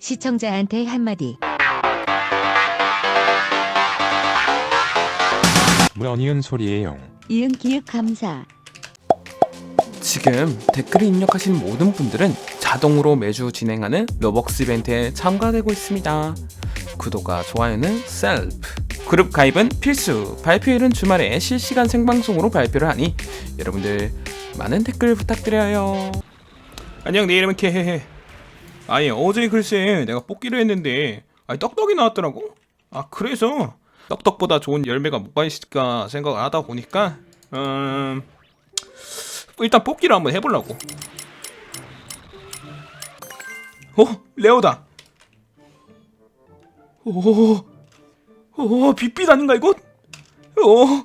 시청자한테 한마디. 뭐야 니은 소리예요. 이응 기획 감사. 지금 댓글을 입력하신 모든 분들은 자동으로 매주 진행하는 로벅스 이벤트에 참가되고 있습니다. 구독과 좋아요는 셀프. 그룹 가입은 필수. 발표일은 주말에 실시간 생방송으로 발표를 하니 여러분들 많은 댓글 부탁드려요. 안녕, 내 이름은 케헤헤. 아니 어제 글쎄 내가 뽑기로 했는데 아니 떡떡이 나왔더라고. 아 그래서 떡떡보다 좋은 열매가 뭐가 있을까 생각을 하다 보니까 음 일단 뽑기를 한번 해보려고. 어 레오다. 오, 오 빛빛 아닌가 이거? 오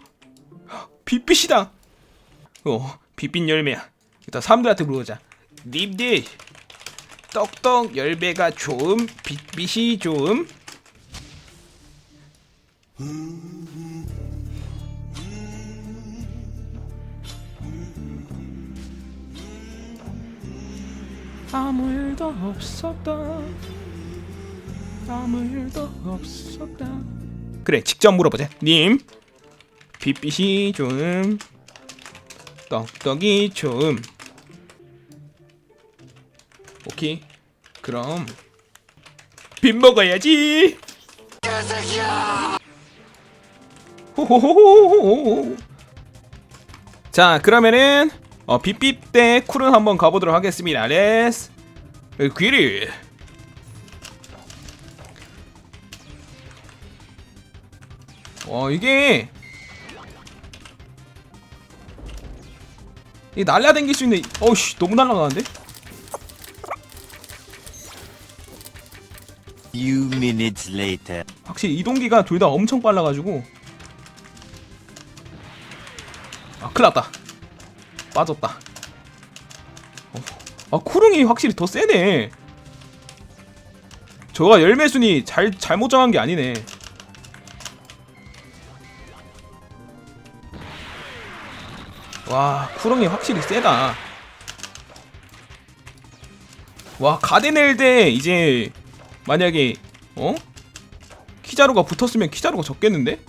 빛빛이다. 어 빛빛 열매야. 일단 사람들한테 물어보자. 님들 떡떡 열매가 좋음 빛빛이 좋음. 아무 일도 없었다. 아무 일도 없었다. 그래 직접 물어보자. 님 빛빛이 좋음 떡떡이 좋음 오케이. 그럼 빈 먹어야지. 자 그러면은 어 빗빗 대 쿨은 한번 가보도록 하겠습니다. 레스 귀리 어 이게 이 날라댕길 수 있는 어우씨 너무 날라가는데 Few minutes later. 확실히 이동기가 둘 다 엄청 빨라가지고. 아 큰일났다. 빠졌다. 어, 아 쿠릉이 확실히 더 세네. 저가 열매순이 잘 잘못 정한 게 아니네. 와 쿠릉이 확실히 세다. 와 가데넬 대 이제 만약에 어? 키자루가 붙었으면 키자루가 적겠는데?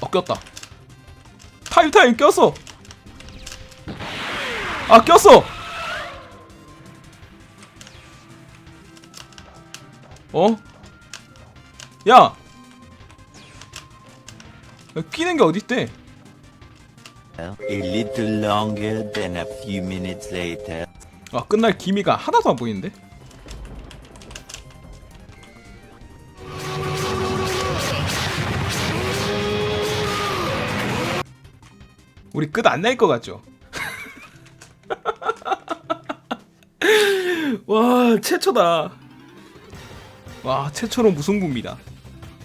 어 꼈다 타임 타임 꼈어 아 꼈어 어? 야! 야, 끼는 게 어딨대 A little longer than a few minutes later. 아 끝날 기미가 하나도 안 보이는데? 우리 끝 안 날 것 같죠? 와 최초다 와 최초로 무승부입니다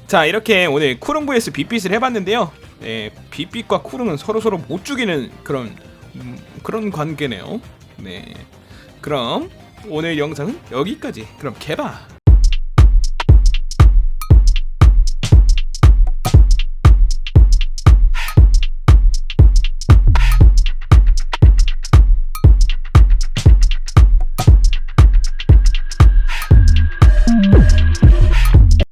자 이렇게 오늘 쿠릉 vs 빛빛을 해봤는데요 네, 빛빛과 쿠릉은 서로서로 못 죽이는 그런 음, 그런 관계네요 네 그럼 오늘 영상은 여기까지. 그럼 개봐.